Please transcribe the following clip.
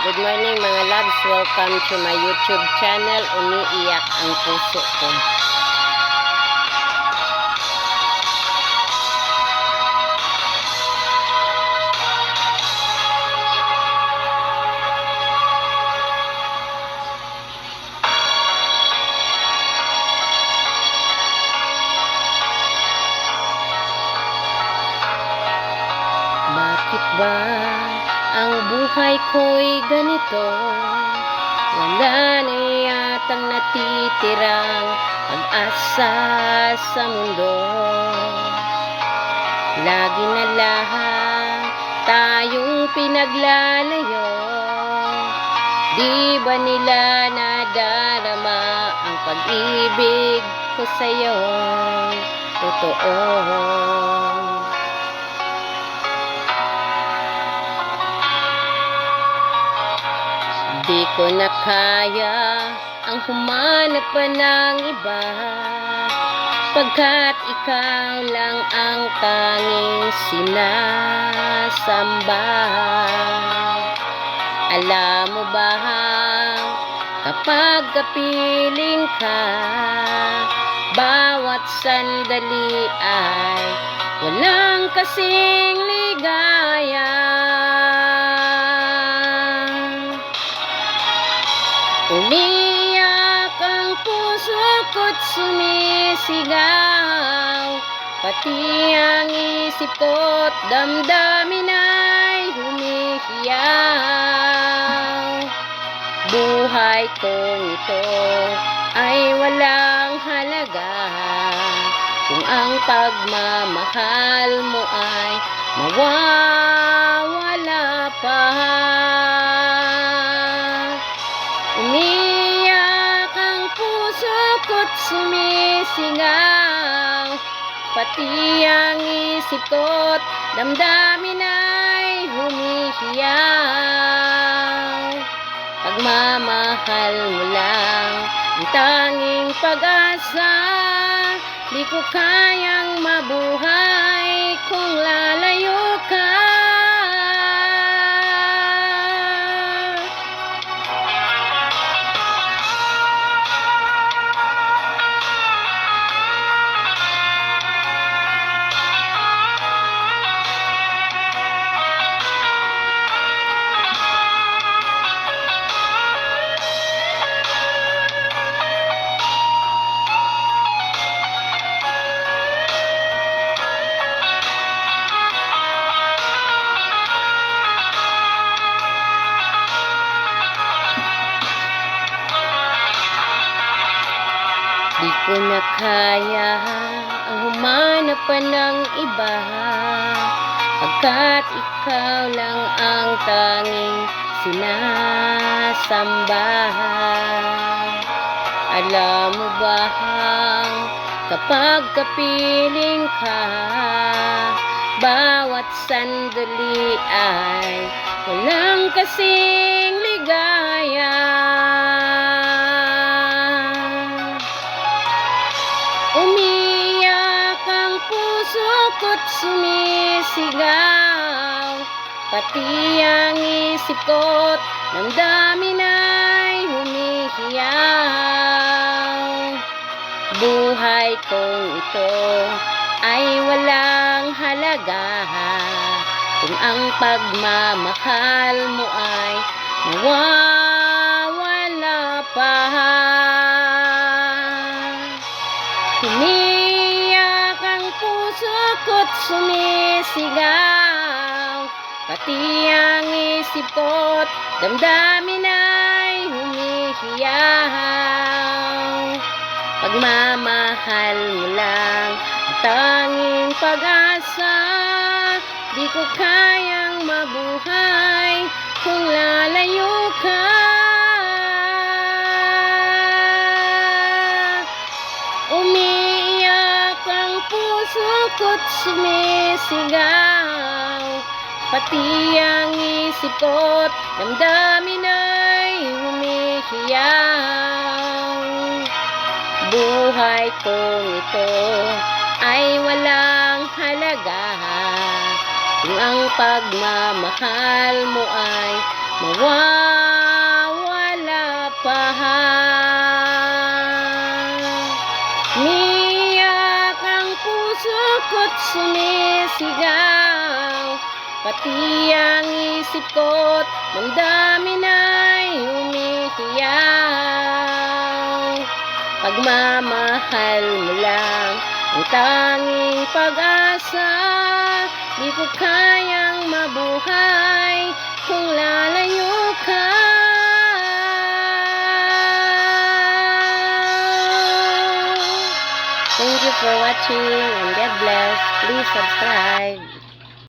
Good morning mga loves. Welcome to my YouTube channel. Umiiyak ang puso ko. Bakit ba ang buhay ko'y ganito? Wala na yatang natitirang pag-asa sa mundo. Lagi na lang tayong pinaglalayo. Di ba nila nadarama ang pag-ibig ko sa'yo? Totoo. Di ko na kaya ang humanap pa ng iba. Pagkat ikaw lang ang tanging sinasamba. Alam mo ba kapag kapiling ka Bawat sandali ay walang kasing ligaya puso ko't sumisigaw Pati ang isip ko't damdamin ay humihiyaw. Buhay kong ito ay walang halaga. Kung ang pagmamahal mo ay mawawala pa sumisigaw Pati ang isip ko't damdamin ay humihiyaw. Pagmamahal mo lang ang tanging pag-asa Di ko kayang mabuhay kung lalayo ka ko na kaya ang humanap pa ng iba. Pagkat ikaw lang ang tanging sinasamba Alam mo ba kapag kapiling ka Bawat sandali ay walang kasing ligaya ko't sumisigaw Pati ang isip ko't damdamin ay humihiyaw. Buhay kong ito ay walang halaga. Kung ang pagmamahal mo ay mawawala pa. Ang puso ko't sumisigaw Pati ang isip ko't damdamin ay humihiyaw. Pagmamahal mo lang ang tanging pag-asa Di ko kayang mabuhay kung lalayo ka puso ko't sumisigaw Pati ang isip ko't damdamin ay humihiyaw. Buhay kong ito ay walang halaga. Kung ang pagmamahal mo ay mawala sumisigaw Pati ang isip ko't damdamin ay umihiyaw Pagmamahal mo lang ang tanging pag-asa. Di ko kayang mabuhay kung lalayo ka Thank you for watching and God bless. Please subscribe.